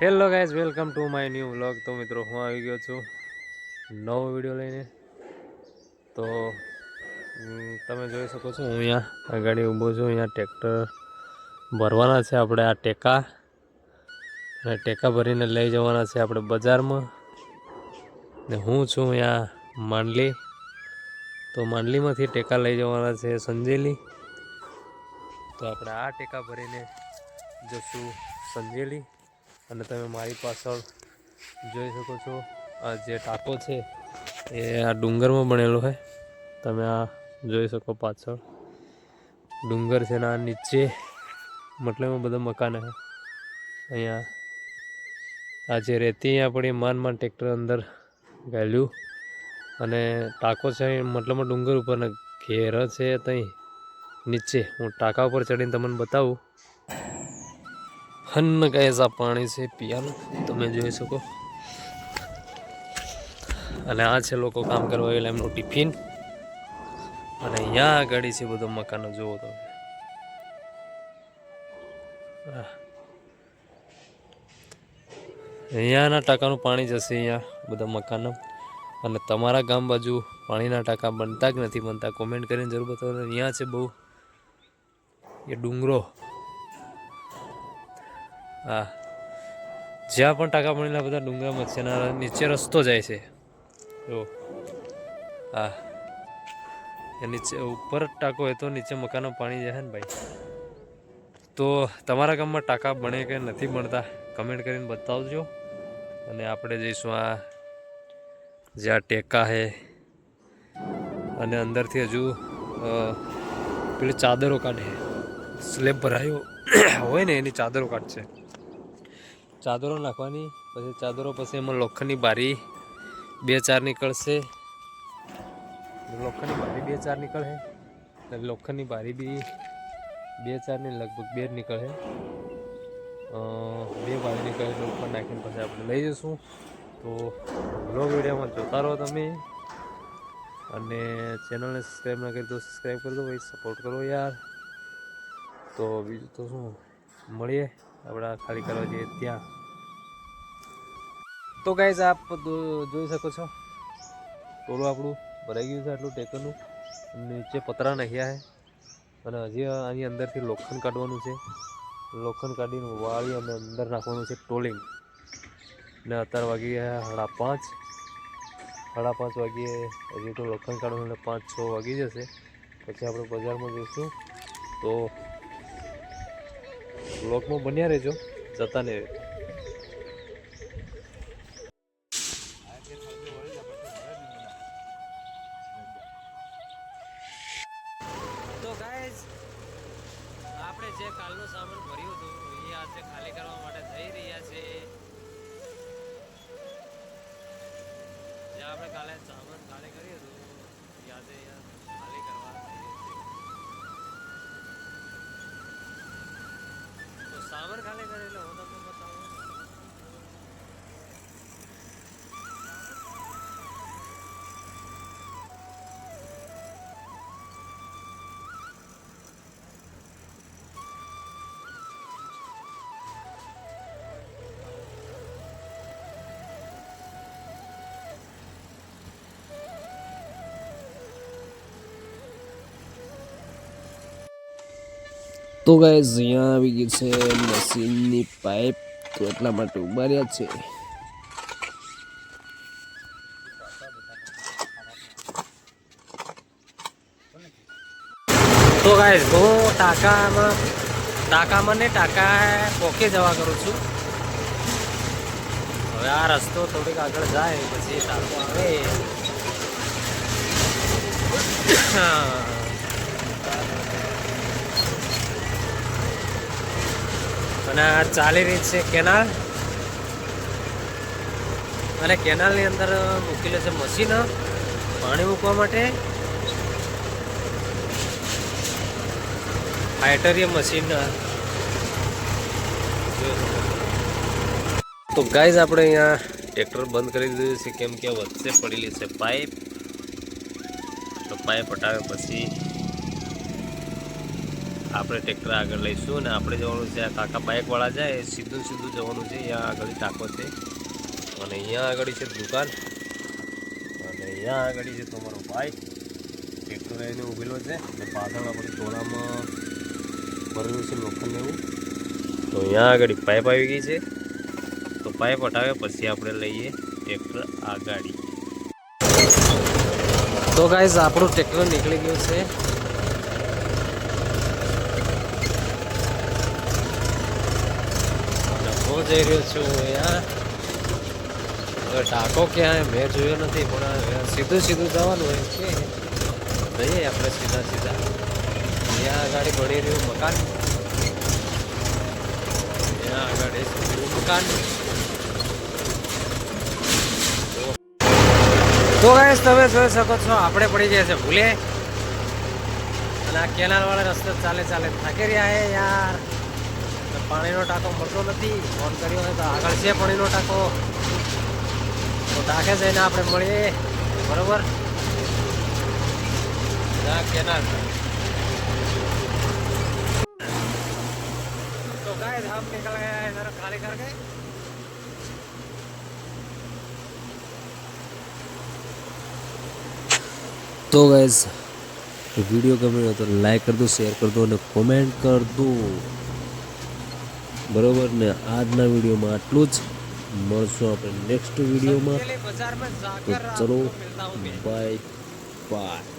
Hello guys welcome to my new vlog તો મિત્રો, હું આવી ગયો છું નવો વીડિયો લઈને. તો તમે જોઈ શકો છો, હું અહીંયા આગળ ઊભો છું. અહીંયા ટ્રેક્ટર ભરવાના છે આપણે આ ટેકા. અને ટેકા ભરીને લઈ જવાના છે આપણે બજારમાં. ને હું છું અહીંયા માંડલી. તો માંડલીમાંથી ટેકા લઈ જવાના છે સંજેલી. તો આપણે આ ટેકા ભરીને જશું સંજેલી. અને તમે મારી પાછળ જોઈ શકો છો આ જે ટાંકો છે, એ આ ડુંગરમાં બનેલો છે. તમે આ જોઈ શકો પાછળ. ડુંગર છે ને આ નીચે મતલબ બધા મકાન છે. અહીંયા આ જે રેતી આપણે માન માન ટ્રેક્ટર અંદર ગાલ્યું અને ટાંકો છે મતલબમાં ડુંગર ઉપર ને ઘેર છે ત્યાં. નીચે હું ટાંકા ઉપર ચડીને તમને બતાવું. હન કૈસા પાણી છે પીવાનું તમે જોઈ શકો. અને આ છે લોકો કામ કરવા આવેલા એમનું ટિફિન. અને અહીંયા આગળ છે બધો મકાનો, જુઓ તમે. અહીંયાના ટાંકાનું પાણી જશે અહીંયા, બધા મકાનો. અને તમારા ગામ બાજુ પાણીના ટાંકા બનતા કે નથી બનતા કોમેન્ટ કરીને જરૂર બતાવો. અહીંયા છે બહુ એ ડુંગરો. હા. જ્યાં પણ ટાંકા પાણીના બધા ડુંગરામાં છે અને નીચે રસ્તો જાય છે. જો. હા. એ નીચે ઉપર ટાંકો હોય તો નીચે મકાનમાં પાણી જાય ને ભાઈ. તો તમારા ગામમાં ટાંકા બને કે નથી બનતા કમેન્ટ કરીને બતાવજો. અને આપણે જઈશું આ જ્યાં ટેકા છે. અને અંદરથી હજુ પેલી ચાદરો કાઢે. સ્લેબ ભરાયો. હોય ને એની ચાદરો કાઢશે. ચાદરો નાખવાની, પછી ચાદરો પછી એમાં લોખંડની બારી બે ચાર નીકળશે. લોખંડની બારી બે ચાર નીકળે. લોખંડની બારી બી બે ચારની લગભગ બે નીકળે. બે બારી નીકળે એટલે ઉપર નાખીને પછી આપણે લઈ જઈશું. તો બ્લોગ વિડીયોમાં જોતા રહો તમે. અને ચેનલને સબસ્ક્રાઈબ ના કરી દો સબસ્ક્રાઈબ કરી દો. ભાઈ સપોર્ટ કરો યાર. તો બીજું તો શું? મળીએ. આપણા ખાલી કરવા જઈએ ત્યાં. તો ગાઈઝ આપ જોઈ શકો છો. ટોલું આપણું ભરાઈ ગયું છે આટલું ટેકરનું. નીચે પતરા નહીં છે. અને હજી આની અંદરથી લોખંડ કાઢવાનું છે. લોખંડ કાઢીને વાળી અને અંદર નાખવાનું છે ટોલિંગ. ને અત્યારે વાગી ગયા સાડા પાંચ. સાડા પાંચ વાગ્યે હજી તો લોખંડ કાઢવાનું પાંચ છ વાગી જશે. પછી આપણે બજારમાં જઈશું. તો બ્લોકમાં બન્યા રહેજો. જતા રહેજો તો ગાઈઝ આપણે જે કાલનું સામાન ભર્યું હતું, એ આજે ખાલી કરવા માટે થઈ રહ્યા છે જે આપણે કાલે સામાન ખાલી કર્યું હતું છે તો ગાય અહીંયા આવી ગઈ છે મશીનની પાઇપ તો એટલા માટે ઊભા રહ્યા છે. તો ગાય હું ટાંકામાં ટાંકામાં ને ટાંકા પોકે જવા કરું છું. હવે આ રસ્તો થોડીક આગળ જાય, પછી ટાંકો આવે. અને ચાલી રહી છે, કેનાલ. અને કેનાલની અંદર મૂકેલું છે મશીન, પાણી મૂકવા માટે. હાઇટરિયમ મશીન. તો ગાઈઝ આપણે અહીંયા ટ્રેક્ટર બંધ કરી દીધું છે, કેમ કે વચ્ચે પડેલી છે પાઇપ તો પાઇપ હટાવે પછી આપણે ટ્રેક્ટર આગળ લઈશું અને આપણે જવાનું છે આ કાકા બાઇકવાળા જાય, એ સીધું સીધું જવાનું છે, અહીંયા આગળ ટાંકો છે. અને અહીંયા આગળ છે દુકાન. અને અહીંયા આગળ છે તમારો ભાઈ. ટ્રેક્ટર લઈને ઊભેલો છે અને પાછળ આપણે ટોળામાં ભરેલું છે લોખંડ એવું. તો અહીંયા આગળ પાઇપ આવી ગઈ છે. તો પાઇપ હટાવે, પછી આપણે લઈએ ટ્રેક્ટર આ ગાડી તો ગાઈઝ, આપણું ટ્રેક્ટર નીકળી ગયું છે. હું જઈ રહ્યો છું અહીંયા. હવે ટાંકો ક્યાં મેં જોયો નથી, પણ સીધું સીધું જવાનું હોય છે. જઈએ આપણે સીધા સીધા. ત્યાં આગળ બની રહ્યું મકાન. ત્યાં આગળ મકાન. તો ગાઈસ તમે જોઈ શકો છો, આપણે પડી ગયા છે ભૂલે. અને આ કેનાલ વાળા રસ્તે ચાલે ચાલે થાકી રહ્યા હે યાર. પાણીનો ટાંકો મળતો નથી ફોન કર્યો હોય તો આગળ છે પાણીનો ટાંકો તો ટાંકે જઈને આપણે મળીએ બરોબર ના કેનાલ तो गाइस हम निकल गए हैं इधर खाली करके તો ગાઈઝ વિડીયો ગમ્યો હોય તો લાઈક કરી દો શેર કરી દો અને કોમેન્ટ કરી દો બરોબર? ને આજના વિડીયોમાં આટલું જ. મળશું આપણે નેક્સ્ટ વિડીયોમાં. તો ચલો બાય બાય